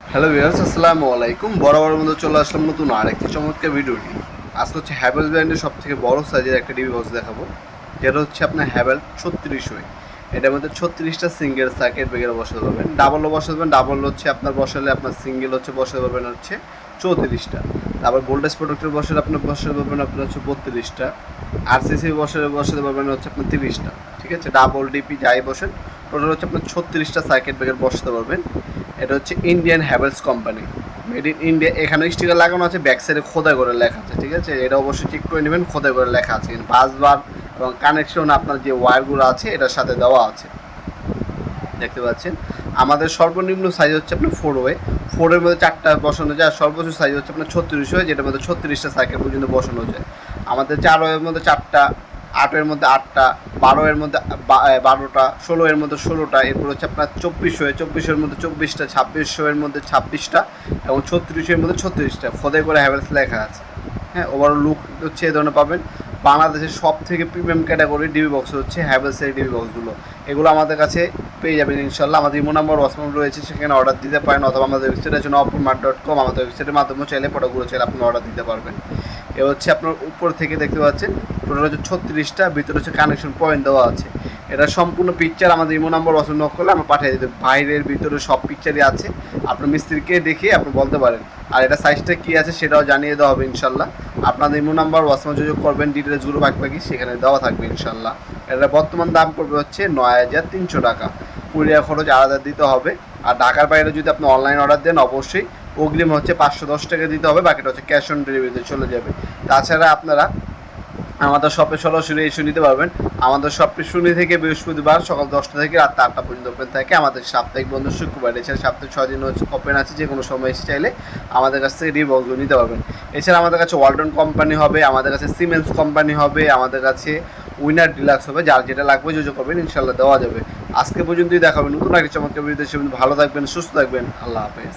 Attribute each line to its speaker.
Speaker 1: Hello viewers আসসালামু আলাইকুম। বড় মধ্যে চলে আসলাম নতুন আরেকটি চমৎকার ভিডিওটি আজকে হচ্ছে হ্যাভেলস ব্র্যান্ডের সবথেকে বড় সাইজের একটা টিভি বক্স দেখাবো। যেটা হচ্ছে আপনার হ্যাভেল ছত্রিশ হয়ে এটার মধ্যে ছত্রিশটা সিঙ্গেল সার্কিট ব্রেকার বসাতে পারবেন। ডাবলও বসাতে পারবেন ডাবল হচ্ছে আপনার বসালে আপনার সিঙ্গেল হচ্ছে বসাতে পারবেন হচ্ছে চৌত্রিশটা। তারপর ভোল্টেজ প্রোডাক্টের বসালে আপনি বসাতে পারবেন আপনার হচ্ছে বত্রিশটা। আরসিসি বসালে বসাতে পারবেন হচ্ছে আপনার তিরিশটা। ঠিক আছে? ডাবল ডিপি যাই বসেন টোটাল হচ্ছে আপনার ছত্রিশটা সার্কিট ব্রেকার বসাতে পারবেন। এটা হচ্ছে Indian Havells company made in India এখানে স্টিকার লাগানো আছে ব্যাক সাইডে খোদাই করে লেখা আছে, ঠিক আছে? এটা অবশ্যই চেক করে নেবেন, খোদাই করে লেখা আছে। বাসবার এবং কানেকশন আপনার যে ওয়্যারগুলো আছে, এটার সাথে দেওয়া আছে। দেখতে পাচ্ছেন? আমাদের সর্বনিম্ন সাইজ হচ্ছে আপনার ফোর ওয়ে ফোরের মধ্যে চারটা বসানো যায়, আর সর্বোচ্চ সাইজ হচ্ছে আপনার ছত্রিশ ওয়ে যেটার মধ্যে ছত্রিশটা সাইকেল পর্যন্ত বসানো যায়। আমাদের চার ওয়ের মধ্যে চারটা আটের মধ্যে আটটা, বারো এর মধ্যে বারোটা, ষোলো এর মধ্যে ষোলোটা, এরপর হচ্ছে আপনার চব্বিশ হয়ে চব্বিশের মধ্যে চব্বিশটা ছাব্বিশশো এর মধ্যে ছাব্বিশটা এবং ছত্রিশের মধ্যে ছত্রিশটা। খোদাই করে হ্যাভেলস লেখা আছে। হ্যাঁ ওভারঅল লুক হচ্ছে এ ধরনের পাবেন। বাংলাদেশের সব থেকে প্রিমিয়াম ক্যাটাগরি ডিবি বক্স হচ্ছে হ্যাভেলসের ডিবি বক্সগুলো এগুলো আমাদের কাছে পেয়ে যাবেন ইনশাল্লাহ। আমাদের ইমো নাম্বার ওয়াসমাম রয়েছে, সেখানে অর্ডার দিতে পারেন অথবা আমাদের ওয়েবসাইট আছে নপুর মার্ট ডট কম আমাদের ওয়েবসাইটের মাধ্যমে চাইলে প্রোডাক্টগুলো চাইলে আপনি অর্ডার দিতে পারবেন। এ হচ্ছে আপনার উপর থেকে দেখতে পাচ্ছেন, টোটাল হচ্ছে ছত্রিশটা, ভিতরে হচ্ছে কানেকশন পয়েন্ট দেওয়া আছে। এটা সম্পূর্ণ পিকচার আমাদের ইমো নাম্বার পছন্দ করলে আমরা পাঠিয়ে দিতে বাইরের ভিতরে সব পিকচারই আছে। আপনার মিস্ত্রিকে দেখে আপনি বলতে পারেন। আর এটা সাইজটা কী আছে সেটাও জানিয়ে দেওয়া হবে ইনশাল্লাহ। আপনাদের ইমো নাম্বার ওয়াসমা যোগাযোগ করবেন ডিটেলসগুলো বাকি বাকি সেখানে দেওয়া থাকবে ইনশাল্লাহ। এটা বর্তমান দাম পড়বে হচ্ছে নয় হাজার তিনশো টাকা। কুরিয়ার খরচ আলাদা দিতে হবে। আর ঢাকার বাইরে যদি আপনি অনলাইন অর্ডার দেন, অবশ্যই অগ্রিম হচ্ছে পাঁচশো দশ টাকা দিতে হবে, বাকিটা হচ্ছে ক্যাশ অন ডেলিভারিতে চলে যাবে। তাছাড়া আপনারা আমাদের শপে সরাসরি এসে নিতে পারবেন। আমাদের শপটি শনি থেকে বৃহস্পতিবার সকাল দশটা থেকে রাত আটটা পর্যন্ত ওপেন থাকে। আমাদের সাপ্তাহিক বন্ধ শুক্রবার, এছাড়া সাপ্তাহিক ছয় দিন ওপেন আছে, যে কোনো সময় এসে চাইলে আমাদের কাছ থেকে রিবক্সগুলো নিতে পারবেন। এছাড়া আমাদের কাছে ওয়ালটন কোম্পানি হবে, আমাদের কাছে সিমেন্স কোম্পানি হবে, আমাদের কাছে উইনার ডিলাক্স হবে, যার যেটা লাগবে যোগাযোগ করবেন, ইনশাল্লাহ দেওয়া যাবে। আজকে পর্যন্তই দেখাবেন নতুন একটা চমৎকার ভালো থাকবেন, সুস্থ থাকবেন, আল্লাহ হাফেজ।